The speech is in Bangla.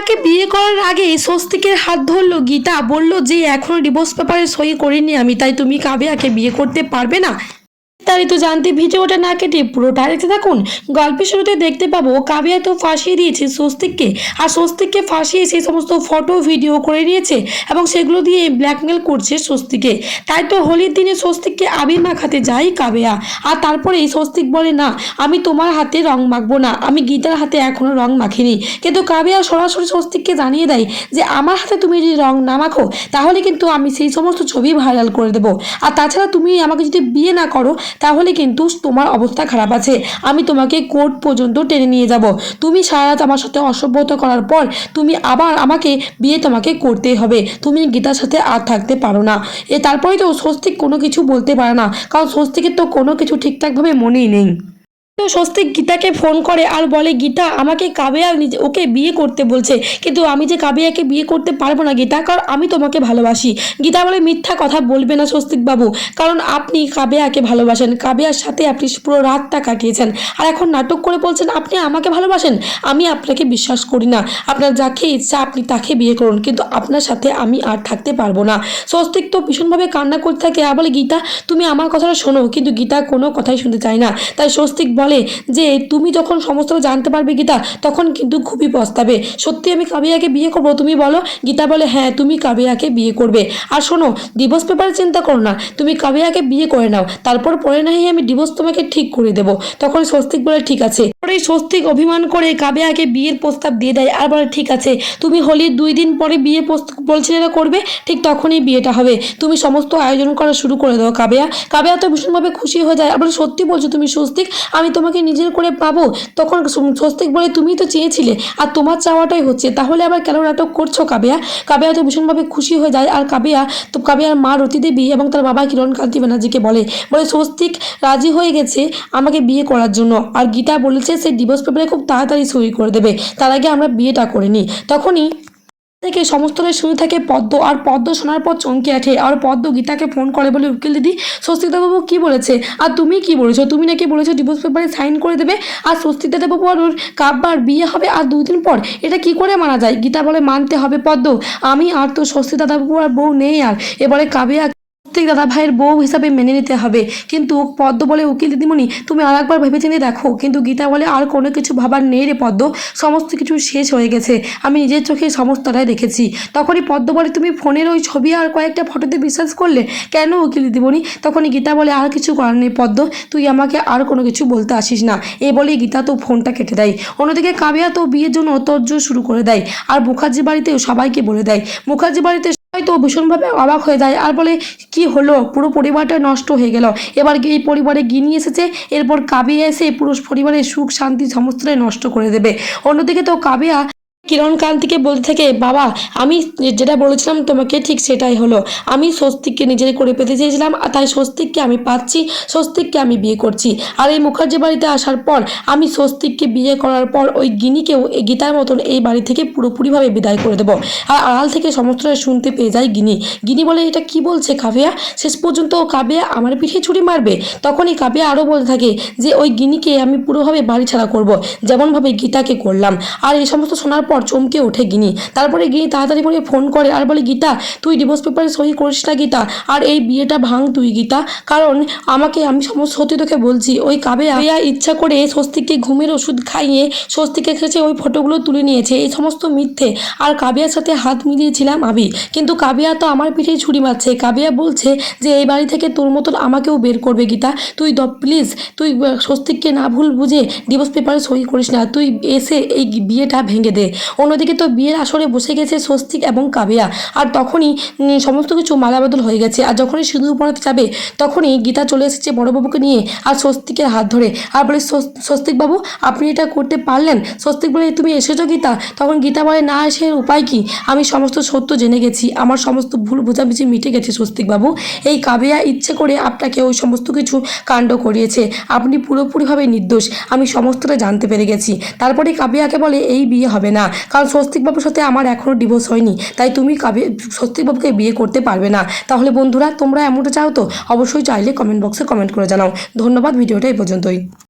কাবেয়াকে বিয়ে করার আগে স্বস্তিকের হাত ধরলো, গীতা, বলল যে এখনও ডিভোর্স পেপারে সই করিনি আমি, তাই তুমি কাবিয়াকে বিয়ে করতে পারবে না? তাই তো জানতে ভিডিওটা না কেটে পুরোটা দেখতে থাকুন। গল্পের শুরুতে দেখতে পাবো, কাবিয়া তো ফাঁসিয়ে দিয়েছে স্বস্তিককে। আর স্বস্তিককে ফাঁসিয়ে সেই সমস্ত ফটো ভিডিও করে নিয়েছে এবং সেগুলো দিয়ে ব্ল্যাকমেল করছে স্বস্তিকে তাই তো হোলির দিনে স্বস্তিককে আবির মাখাতে যাই কাবেয়া। আর তারপরে এই স্বস্তিক বলে, না, আমি তোমার হাতে রং মাখবো না। আমি গীতার হাতে এখনও রং মাখিনি। কিন্তু কাবেয়া সরাসরি স্বস্তিককে জানিয়ে দেয় যে, আমার হাতে তুমি যদি রং না মাখো, তাহলে কিন্তু আমি সেই সমস্ত ছবি ভাইরাল করে দেবো। আর তাছাড়া তুমি আমাকে যদি বিয়ে না করো তাহলে কিন্তু তোমার অবস্থা খারাপ আছে। আমি তোমাকে কোর্ট পর্যন্ত টেনে নিয়ে যাব। তুমি সারা রাত আমার সাথে অসভ্যতা করার পর তুমি আবার আমাকে বিয়ে তোমাকে করতেই হবে। তুমি গীতার সাথে আর থাকতে পারো না। এ তারপরে তো স্বস্তিক কোনো কিছু বলতে পারে না। কারণ স্বস্তিকের তো কোনো কিছু ঠিকঠাকভাবে মনেই নেই। তো স্বস্তিক গীতাকে ফোন করে আর বলে, গীতা, আমাকে কাবেয়া নিজে, ওকে বিয়ে করতে বলছে। কিন্তু আমি যে কাবেয়াকে বিয়ে করতে পারব না, গীতা, কারণ আমি তোমাকে ভালোবাসি। গীতা বলে, মিথ্যা কথা বলবে না স্বস্তিক বাবু, কারণ আপনি কাবেয়াকে ভালোবাসেন। কাবেয়ার সাথে আপনি পুরো রাতটা কাটিয়েছেন। আর এখন নাটক করে বলছেন, আপনি আমাকে ভালোবাসেন? আমি আপনাকে বিশ্বাস করি না। আপনার যাকে ইচ্ছা, আপনি তাকে বিয়ে করুন। কিন্তু আপনার সাথে আমি আর থাকতে পারব না। স্বস্তিক তো ভীষণভাবে কান্না করতে থাকে। আর বলে, গীতা, তুমি আমার কথাটা শোনো। কিন্তু গীতা কোনো কথাই শুনতে চায় না। তাই স্বস্তিক বলে যে, তুমি যখন সমস্তটা জানতে পারবে গীতা, তখন কিন্তু খুবই পস্তাবে। সত্যি আমি কাবিয়াকে বিয়ে করব? তুমি বলো। গীতা বলে হ্যাঁ তুমি কাবিয়াকে বিয়ে করবে। আর শোনো ডিভোর্স পেপারে চিন্তা করো না। তুমি কাবিয়াকে বিয়ে করে নাও। তারপর পরে নাহি আমি ডিভোর্স তোমাকে ঠিক করে দেবো। তখন স্বস্তিক বলে, ঠিক আছে। পরে স্বস্তিক অভিমান করে কাবেয়াকে বিয়ের প্রস্তাব দিয়ে দেয়। আর বলে, ঠিক আছে, তুমি হোলির দুই দিন পরে বিয়ে বলছিলে করবে, ঠিক তখনই বিয়েটা হবে। তুমি সমস্ত আয়োজন করা শুরু করে দাও, কাবেয়া। কাবেয়া তো ভীষণভাবে খুশি হয়ে যায়। আর বলে, সত্যি বলছো তুমি স্বস্তিক? আমি তোমাকে নিজের করে পাবো? তখন স্বস্তিক বলে তুমি তো চেয়েছিলে, আর তোমার চাওয়াটাই হচ্ছে। তাহলে আবার কেন নাটক করছ কাবেয়া? কাবেয়া তো ভীষণভাবে খুশি হয়ে যায়। আর কাবেয়া, তো কাবেয়ার মা রতি দেবী এবং তার বাবা কিরণ কান্তি ব্যানার্জিকে বলে বলে, স্বস্তিক, রাজি হয়ে গেছে আমাকে বিয়ে করার জন্য। আর গীতা বলেছে সে ডিভোর্স পেপারে খুব তাড়াতাড়ি সই করে দেবে। তার আগে আমরা বিয়েটা করে নিই। তখনই থেকে সমস্তটাই শুনে থাকে পদ্ম আর পদ্ম শোনার পর চমকে ওঠে। আর পদ্ম গীতাকে ফোন করে বলে, উকিল দিদি, স্বস্তিদাবাবু কি বলেছে? আর তুমি কি বলেছ? তুমি নাকি বলেছ ডিভোর্স পেপারে সাইন করে দেবে? আর স্বস্তিদাবাবু আর ওর কাব্বার বিয়ে হবে আর দুদিন পর? এটা কি করে মানা যায়? গীতা বলে, মানতে হবে পদ্ম। আমি আর তো স্বস্তিদাদাবাবু আর বউ নেই আর। এবারে কাবিয়া প্রত্যেক দাদা ভাইয়ের বউ হিসাবে মেনে নিতে হবে। কিন্তু পদ্ম বলে উকিল দিদিমণি, তুমি আর একবার ভেবেচিন্তে দেখো, কিন্তু গীতা বলে আর কোনো কিছু ভাবার নেই রে পদ্ম, সমস্ত কিছু শেষ হয়ে গেছে। আমি নিজের চোখে সমস্তটাই দেখেছি। তখনই পদ্ম বলে, তুমি ফোনের ওই ছবি আর কয়েকটা ফটোতে বিশ্বাস করলে? কেন উকিল দিদিমণি? তখনই গীতা বলে, আর কিছু করার নেই পদ্ম, তুই আমাকে আর কোনো কিছু বলতে আসিস না। এ বলেই গীতা তো ফোনটা কেটে দেয়। অন্যদিকে কাবিয়া তো বিয়ের জন্য তোরজোর শুরু করে দেয়। আর মুখার্জি বাড়িতেও সবাইকে বলে দেয়। মুখার্জি বাড়িতে হয়তো ভীষণভাবে অবাক হয়ে যায়। আর বলে, কি হলো? পুরো পরিবারটা নষ্ট হয়ে গেল। এবার এই পরিবারে গিনি এসেছে? এরপর কাবিয়া এসে পুরো পরিবারের সুখ, শান্তি সমস্তটাই নষ্ট করে দেবে। অন্যদিকে তো কাবিয়া কিরণ কান্তিকে বলতে থাকে, বাবা, আমি যেটা বলেছিলাম তোমাকে ঠিক সেটাই হলো। আমি স্বস্তিককে নিজের করে পেতে চেয়েছিলাম, আর তাই স্বস্তিককে আমি পাচ্ছি, স্বস্তিককে আমি বিয়ে করছি। আর এই মুখার্জি বাড়িতে আসার পর, আমি স্বস্তিককে বিয়ে করার পর ওই গিনিকেও এই গীতার মতন এই বাড়ি থেকে পুরোপুরিভাবে বিদায় করে দেবো। আর আড়াল থেকে সমস্তটা শুনতে পেয়ে যায় গিনি। গিনি বলে, এটা কি বলছে কাবিয়া? শেষ পর্যন্ত ও কাবিয়া আমার পিঠে ছুরি মারবে? তখনই কাবিয়া আরও বলতে থাকে যে, ওই গিনিকে আমি পুরোভাবে বাড়ি ছাড়া করব, যেমনভাবে গীতাকে করলাম। আর এই সমস্ত শোনার পর চমকে ওঠে গিনি। তারপরে গিনি তাড়াতাড়ি করে ফোন করে, আর বলে, গীতা, তুই ডিভোর্স পেপারে সই করিস না গীতা, আর এই বিয়েটা ভাঙ তুই গীতা, কারণ আমাকে আমি সমস্ত সত্যি তোকে বলছি। ওই কাবেয়া কাবেয়া ইচ্ছা করে স্বস্তিককে ঘুমের ওষুধ খাইয়ে স্বস্তিকের খেয়েছে ওই ফটোগুলো তুলে নিয়েছে, এই সমস্ত মিথ্যে। আর কাবিয়ার সাথে হাত মিলিয়েছিলাম আমি। কিন্তু কাবিয়া তো আমার পিঠেই ছুরি মারছে। কাবিয়া বলছে যে, এই বাড়ি থেকে তোর মতন আমাকেও বের করবে গীতা। তুই দ প্লিজ তুই স্বস্তিককে না ভুল বুঝে ডিভোর্স পেপারে সই করিস না। তুই এসে এই বিয়েটা ভেঙে দে। অন্যদিকে তো বিয়ের আসরে বসে গেছে স্বস্তিক এবং কাবিয়া। আর তখনই সমস্ত কিছু মালাবদল হয়ে গেছে। আর যখনই সিঁদুর পড়াতে যাবে, তখনই গীতা চলে এসেছে বড়বাবুকে নিয়ে আর স্বস্তিকের হাত ধরে। আর বলে, "স্বস- স্বস্তিক বাবু আপনি এটা করতে পারলেন? স্বস্তিক বলে, তুমি এসেছ গীতা? তখন গীতা বলে, না এসে উপায় কি? আমি সমস্ত সত্য জেনে গেছি। আমার সমস্ত ভুল বোঝাবুঝি মিটে গেছে স্বস্তিক বাবু এই কাবিয়া ইচ্ছে করে আপনাকে ওই সমস্ত কিছু কাণ্ড করিয়েছে। আপনি পুরোপুরিভাবে নির্দোষ। আমি সমস্তটা জানতে পেরে গেছি। তারপরে কাবিয়াকে বলে, এই বিয়ে হবে না। কারণ স্বস্তিকবাবুর সাথে আমার এখনও ডিভোর্স হয়নি। তাই তুমি কাবি স্বস্তিকবাবুকে বিয়ে করতে পারবে না। তাহলে বন্ধুরা, তোমরা এমনটা চাও তো? অবশ্যই চাইলে কমেন্ট বক্সে কমেন্ট করে জানাও। ধন্যবাদ, ভিডিওটা এই পর্যন্তই।